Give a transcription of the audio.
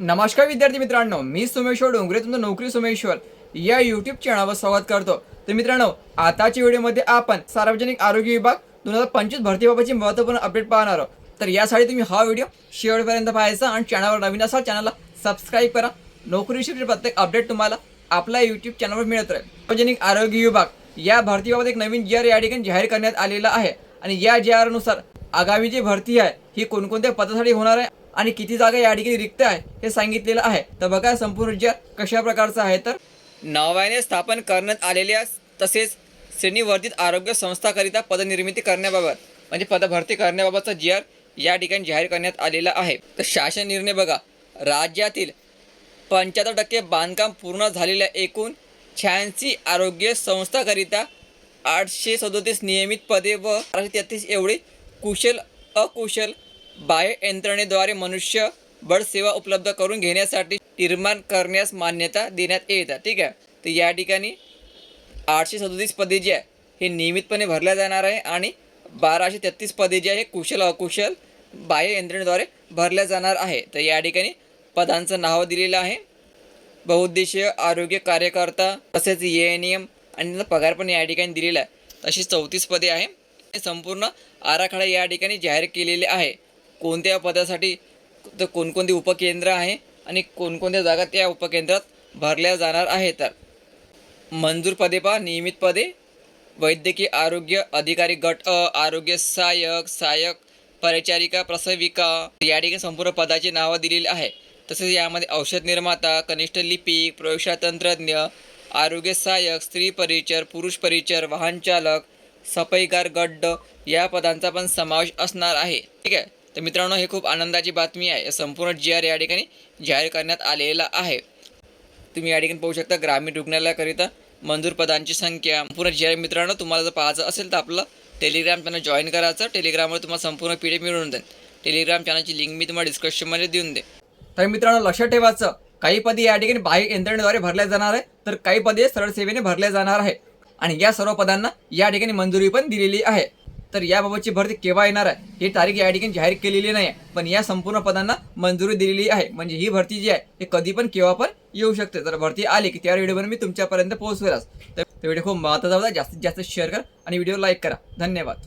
नमस्कार विद्यार्थी मित्रांनो मी सोमेश्वर डोंगरे तुमचं नोकरी सोमेश्वर. या यूट्यूब चॅनलवर स्वागत करतो. तर मित्रांनो आताच्या व्हिडिओमध्ये आपण सार्वजनिक आरोग्य विभाग दोन हजार पंचवीस भरतीबाबतची महत्त्वपूर्ण अपडेट पाहणार आहोत. तर यासाठी तुम्ही हा व्हिडिओ शेवटपर्यंत पाहायचा आणि चॅनलवर नवीन असाल चॅनलला सबस्क्राईब करा. नोकरीशी प्रत्येक अपडेट तुम्हाला आपल्या यूट्यूब चॅनलवर मिळत राहील सार्वजनिक आरोग्य विभाग या भरतीबाबत एक नवीन जी आर या ठिकाणी जाहीर करण्यात आलेला आहे. आणि या जी आरनुसार आगामी जी भरती आहे ही कोणकोणत्या पदासाठी होणार आहे? आणि किती जागा या ठिकाणी रिक्त आहे हे सांगितलेलं आहे. तर बघा संपूर्ण राज्यात कशा प्रकारचं आहे तर? नव्याने स्थापन करण्यात आलेल्या तसेच श्रेणीवर्धित आरोग्य संस्थाकरिता पदनिर्मिती करण्याबाबत म्हणजे पदभरती करण्याबाबतचा जी आर या ठिकाणी जाहीर करण्यात आलेला आहे. तर शासन निर्णय बघा राज्यातील पंच्याहत्तर टक्के बांधकाम पूर्ण झालेल्या एकूण शहाऐंशी आरोग्य संस्थाकरिता आठशे सदोतीस नियमित पदे व बाराशे तेहतीस एवढे कुशल अकुशल बाह्य यंत्रणेद्वारे मनुष्य बळ सेवा उपलब्ध करून घेण्यासाठी निर्माण करण्यास मान्यता देण्यात येत ठीक आहे? तर या ठिकाणी आठशे सदोतीस पदे जी आहे हे नियमितपणे भरल्या जाणार आहे आणि बाराशे तेहतीस पदे जी आहे हे कुशल अकुशल बाह्य यंत्रणेद्वारे भरल्या जाणार आहे. तर या ठिकाणी पदांचं नाव दिलेलं आहे. बहुउद्देशीय आरोग्य कार्यकर्ता तसेच ए एन एम आणि त्यांचा पगार पण या ठिकाणी दिलेला आहे. तशी चौतीस पदे आहे. हे संपूर्ण आराखडा या ठिकाणी जाहीर केलेले आहे. कोणत्या पदासाठी तर कोणकोणती उपकेंद्र आहे आणि कोणकोणत्या जागा त्या उपकेंद्रात भरल्या जाणार आहे तर. मंजूर पदे पहा नियमित पदे. वैद्यकीय आरोग्य अधिकारी गट अ आरोग्य सहाय्यक सहाय्यक परिचारिका प्रसविका. या ठिकाणी संपूर्ण पदाची नावं दिलेली आहे. तसेच यामध्ये औषध निर्माता कनिष्ठ लिपिक प्रयोगशाळा तंत्रज्ञ आरोग्य सहाय्यक स्त्री परिचर पुरुष परिचर वाहन चालक सफाईगार गड्ड या पदांचा पण समावेश असणार आहे. ठीक आहे? तर मित्रांनो हे खूप आनंदाची बातमी आहे. संपूर्ण जी आर या ठिकाणी जाहीर करण्यात आलेला आहे. तुम्ही या ठिकाणी पाहू शकता ग्रामीण रुग्णालयाकरिता मंजूर पदांची संख्या. पूर्ण जी आर मित्रांनो तुम्हाला जर पाहायचं असेल तर आपलं टेलिग्राम चॅनल जॉईन करायचं. टेलिग्रामवर तुम्हाला संपूर्ण पी डी मिळून जाईल. टेलिग्राम चॅनलची लिंक मी तुम्हाला डिस्क्रिप्शनमध्ये देऊन दे तर मित्रांनो लक्षात ठेवायचं काही पदे या ठिकाणी बाह्य यंत्रणेद्वारे भरल्या जाणार आहे तर काही पदे सरळ सेवेने भरल्या जाणार आहे आणि या सर्व पदांना या ठिकाणी मंजुरी पण दिलेली आहे. तर याबाबतची भरती केव्हा येणार आहे? ही तारीख या ठिकाणी जाहीर केलेली नाही आहे पण या संपूर्ण पदांना मंजुरी दिलेली आहे. म्हणजे ही भरती जी आहे हे कधी पण केव्हा पण येऊ शकते. तर भरती आली की त्या व्हिडिओवर मी तुमच्यापर्यंत पोहोचवेलच. तर व्हिडिओ खूप महत्त्वाचा होता. जास्तीत जास्त शेअर करा आणि व्हिडिओ लाईक करा. धन्यवाद.